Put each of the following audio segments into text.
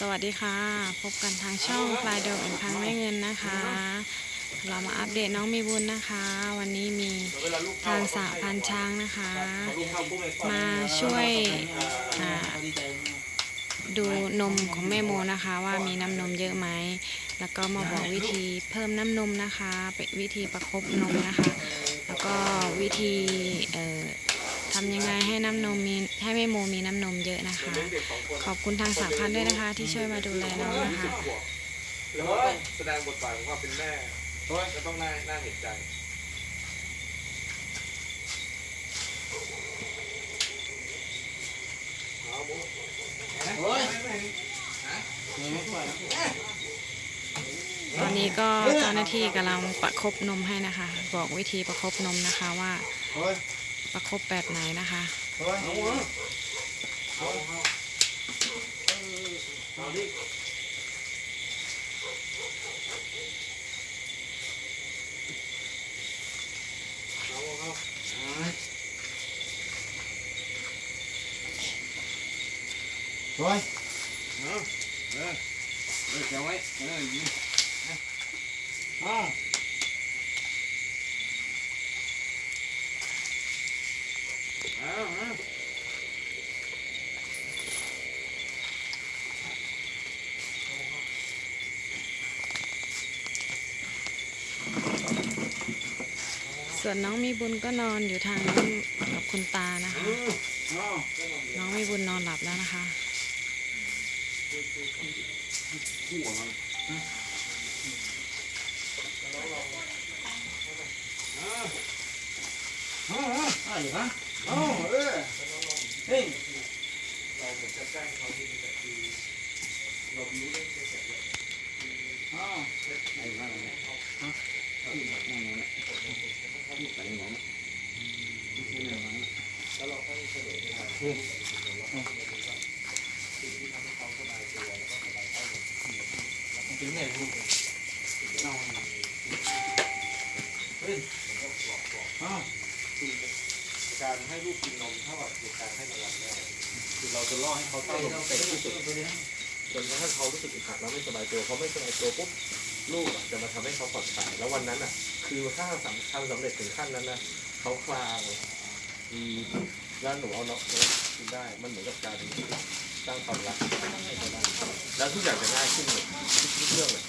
สวัสดีค่ะ พบกันทางช่องปลายเดอกอังพังแม่เงินนะคะ เรามาอัปเดตน้องมีบุญนะคะ วันนี้มีทางสาพันช้างนะคะ มาช่วยดูนมของแม่โมนะคะ ว่ามีน้ำนมเยอะไหม แล้วก็มาบอกวิธีเพิ่มน้ำนมนะคะ เป็นวิธีประคบนมนะคะ แล้วก็วิธี ทำยังไงให้น้ำนมมีให้แม่โมมีน้ำนมเยอะนะคะ ขอบคุณทางสาพันธ์ด้วยนะคะ ที่ช่วยมาดูแลน้องนะคะแล้วก็แสดงบทบาทของความเป็นแม่ก็ต้องน่าน่าเห็นใจตอนนี้ก็เจ้าหน้าที่กำลังประคบนมให้นะคะ บอกวิธีประคบนมนะคะว่า ประคบแบบไหนนะคะ rồi เออเออเออเดี๋ยวไว้เออยิง à อ้าวอ้าว ส่วนน้องมีบุญก็นอนอยู่ทางนู้นกับคุณตานะคะ น้องมีบุญนอนหลับแล้วนะคะ à à gì hả ô ê ê เราเหมือนจะแกล้งเขาที่นี่แต่คือเราบิวเรื่องเสร็จแล้ว à này mà này hả cái gì mà này này cái gì mà này แล้วเราค่อยเฉลยในทาง ừ ถึงไหนลูก nào ê à การ ให้ลูกกินนมเท่ากับคือการให้รางวัลแม่คือเราจะล่อให้เขาเต้านมเต็มที่สุดจนกระทั่งเขารู้สึกอึดอัดแล้วไม่สบายตัวเขาไม่สบายตัวปุ๊บลูกจะมาทำให้เขาผ่อนคลายแล้ววันนั้นอะ คือถ้าสำทำสำเร็จถึงขั้นนั้นนะเขาคลางดีแล้วหนูเอาเนาะกินได้มันเหมือนกับการสร้างความรักให้เขาได้แล้วทุกอย่างจะง่ายขึ้นเลยทุกเรื่องเลย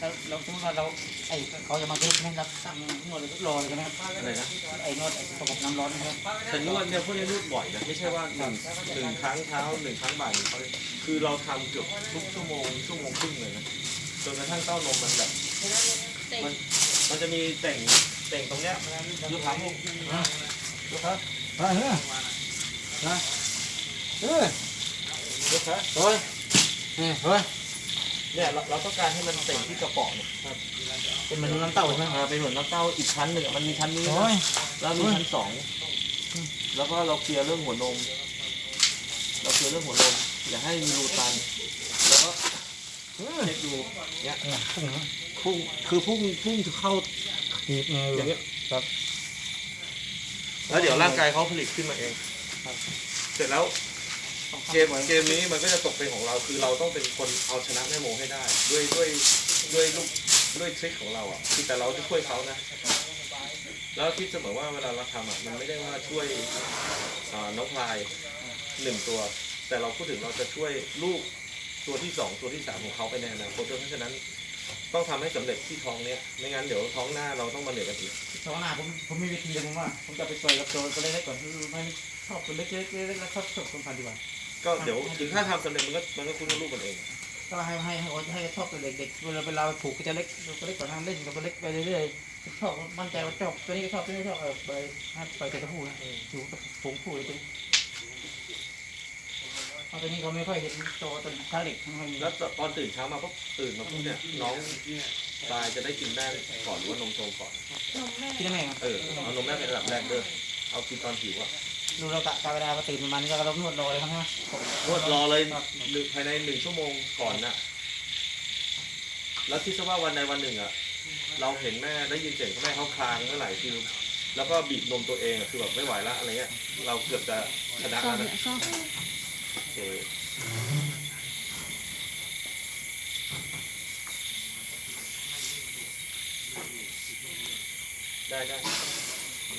เราเราสมมติ ว่าเราไอ้เขาจะมาเก็บไหมครับสั่งนวดเลยรอเลยใช่ไหมครับอะไรนะไอ้นวดไอ้ระบบน้ำร้อนนะครับแต่นวดเนี่ยพวกนี้นวดบ่อยนะไม่ใช่ว่าหนึ่งหนึ่งครั้งเช้าหนึ่งครั้งบ่ายหนึ่งครั้งคือเราทำเกือบทุกชั่วโมงชั่วโมงครึ่งเลยนะจนกระทั่งเต้านมมันแบบมันมันจะมีแต่งแต่งตรงเนี้ยยูทำลูกลูกครับไปเฮ้ยนะเฮ้ยลูกค้าเฮ้ยเฮ้ย เนี่ยเราเราต้องการให้มันแต่งที่กระป๋องเนี่ยครับเป็นเหมือนน้ำเต้าใช่ไหมอ่าเป็นเหมือนน้ำเต้าอีกชั้นหนึ่งอะมันมีชั้นนี้โอ้ยนะแล้วมีชั้นสองแล้วก็เราเคลียร์เรื่องหัวนม เราเคลียร์เรื่องหัวนมอย่าให้มีรูตัน แล้วก็เช็คดูเนี่ยเนี่ยพุ่งนะพุ่งคือพุ่งพุ่งจะเข้าทีบไงอย่างเงี้ยครับ แล้วเดี๋ยวร่างกายเขาผลิตขึ้นมาเองครับเสร็จแล้ว เกมเกมนี้มันก็จะตกเป็นของเราคือเราต้องเป็นคนเอาชนะแม่โมให้ได้ ด้วยด้วยด้วยลูกด้วยทริคของเราอะคือแต่เราจะช่วยเขานะ แล้วคิดเสมอว่าเวลาเราทำอะมันไม่ได้ว่าช่วยน้องพลายหนึ่งตัว แต่เราพูดถึงเราจะช่วยลูกตัวที่สองตัวที่สามของเขาไปในอนาคตด้วยเพราะฉะนั้นต้องทำให้สำเร็จที่ท้องเนี้ยไม่งั้นเดี๋ยวท้องหน้าเราต้องมาเหนื่อยกันอีกสองหน้าผมผมมีวิธีเลยผมว่าผมจะไปต่อยกับตัวตัวเล็กๆก่อนไม่ชอบตัวเล็กๆเล็กๆแล้วชอบชอบคนพันดีกว่า ก็เดี๋ยวถึงถ้าทำสำเร็จมันก็มันก็คุ้นกับลูกมันเองก็ให้ให้ให้ให้ชอบตัวเด็กๆเวลาเวลาผูกก็จะเล็กตัวเล็กกว่านั้นเล่นกับตัวเล็กไปเรื่อยๆชอบมั่นใจว่าชอบตัวนี้ก็ชอบตัวนี้ก็ชอบเออไปให้ไปแต่ตัวผู้นะอยู่กับผงผู้เลยตัวนี้เพราะตัวนี้เขาไม่ค่อยเห็นโตวตัวช้าเด็กไม่ค่อยมีแล้วตอนตื่นเช้ามาปุ๊บตื่นมาปุ๊บเนี่ยน้องตายจะได้กินแม่ก่อนหรือว่านมโชว์ก่อนกินได้ไหมครับเออเอานมแม่เป็นระดับแรกเด้อเอากินตอนหิวอะ ดูเรากะกะเวลาพอตื่นประมาณนี้ก็เรานวดรอเลยครับใช่ไหมนวดรอเลยหนึ่งภายในหนึ่งชั่วโมงก่อนน่ะ แล้วคิดซะว่าวันใดวันหนึ่งอะ เราเห็นแม่ได้ยินเสียงแม่เขาคลางเมื่อไหร่คือแล้วก็บีบนมตัวเองอะคือแบบไม่ไหวละอะไรเงี้ย เราเกือบจะชนะแล้วนะโอเคได้ได้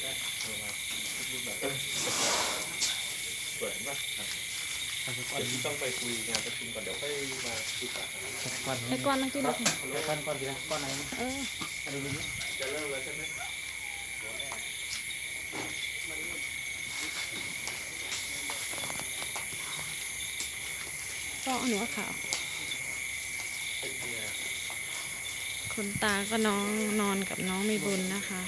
ได้เอามา ปแบบสวยมากครับเดี๋ยวพี่ต้องไปคุยงานประชุมก่อนเดี๋ยวค่อยมาคุยกันก้อนไปก่อนนะที่นี่ก้อนก้อนกี่นะก้อนไหนเออดูดูจะเริ่มแล้วใช่ไหมก็หนูว่าขาวเป็นยังไงคนตาก็น้องนอนกับน้องมีบุญนะคะ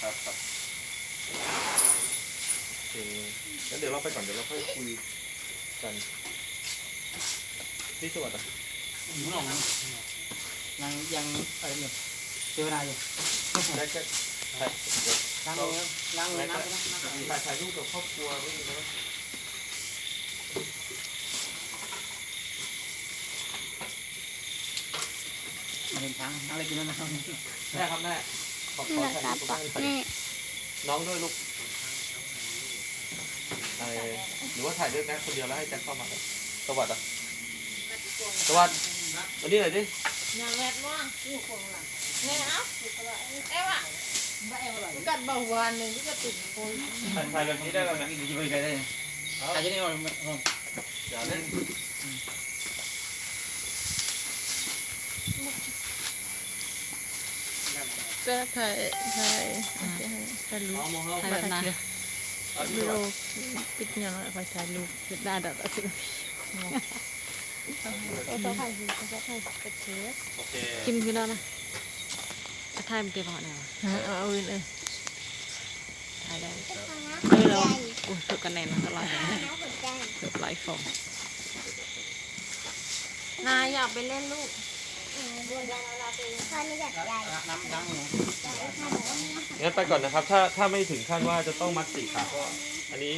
ครับครับโอเคงั้น เดี๋ยวเราไปก่อนเดี๋ยวเราค่อยคุยกันที่สวัสดิ์อะอยู่หนองยังยังอะไรเนี่ยเจออะไรอยู่ได้แค่ถ่ายล้างเลยล้างเลยน้ำถ่ายถ่ายรูปกับครอบครัวไม่มีนะมาเป็นช้างอะไรกินแล้วนะครับแม่ครับแม่ขอขอถ่ายรูปกับแม่น้องด้วยลูก ถ่ายหรือว่าถ่ายด้วยแม่คนเดียวแล้วให้แจ็คเข้ามาสวัสดิ์อะสวัสดิ์วันนี้หน่อยดิ Nhà mệt quá, yêu khổ lắm. Nè áo, em ạ. Cắt bảo hoàn này, cái tỉnh khối. ถ่ายถ่ายแบบนี้ได้แบบนี้จะไปไกลได้ถ่ายที่นี่มันอย่าเล่น Sẽ thầy, thầy, thầy lú. เอามองเขาถ่ายแบบไหน เอาที่สวัสดิ์ Lú, bịt nhà lại phải thầy lú. ได้เดี๋ยวเราจะ Ô tô thầy gì, ô tô thầy, cái chế. โอเคกินคือแล้วนะจะถ่ายมันเก็บเอาไหนวะ Ờ, ơi này. ถ่ายได้ไม่หรอกอุ้ยถูกกันแน่นตลอดเลยเกือบหลายฟอง Này, อยากไปเล่นลูก งเลยงั้นไปก่อนนะครับ ถ้าถ้าไม่ถึงขั้นว่าจะต้องมัดสี่ขาก็ อันนี้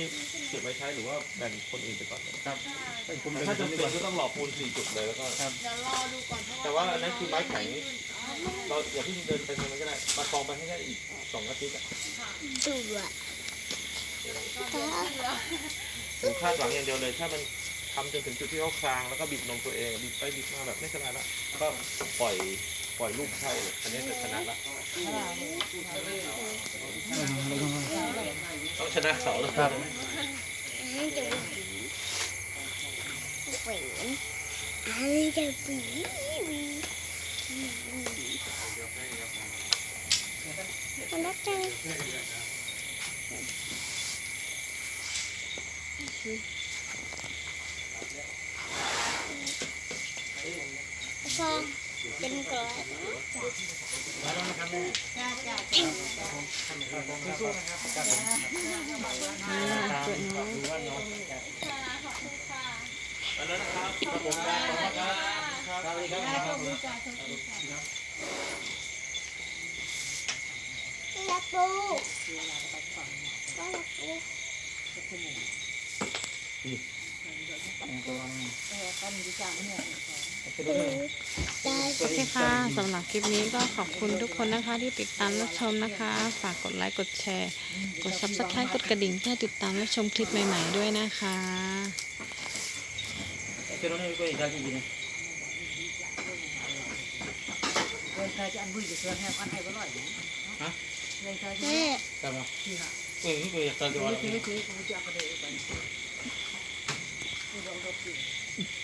เก็บไว้ใช้หรือว่าแบ่งคนอื่นไปก่อนนะครับผมแต่เป็นถ้าคนจำดีเป็กนว่าก็ต้องหล่อปูนสี่จุดเลยแล้วก็เดี๋ยวรอดูก่อนเพราะว่าแต่ว่าอันนั้นคือไม้แข็งเราอย่าเพิ่งเดินไปทางนั้นก็ได้มากองไปให้ได้อีกสองอาทิตย์อะผมคาดหวังอย่างเดียวเลยถ้ามัน ทำจนถึงจุดที่เขาคลางแล้วก็บิดนมตัวเองบิดไปบิดมาแบบไม่ชนะละก็ปล่อยปล่อยลูกเข้าเลยอันนี้จะชนะละต้องชนะเขาแล้วครับ ฟองเป็นกรอยเกิดน้องอันนั้นนะครับผมครับรักปูรักปูได้ โอเคค่ะสำหรับคลิปนี้ก็ขอบคุณทุกคนนะคะที่ติดตามรับชมนะคะ ฝากกดไลค์กดแชร์ กด subscribe กดกระดิ่งเพื่อติดตามรับชมคลิปใหม่ ๆด้วยนะคะ Pero no hay que ir aquí, mire. แม่ Tama. Uy, hindi ko yung tagawa. พระแม่กับเจ้าเดี๋ยวนาย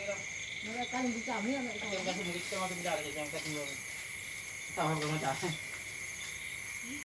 Yang kasih murid kita masih beda, yang kasih murid. เจ้าให้กำลังใจ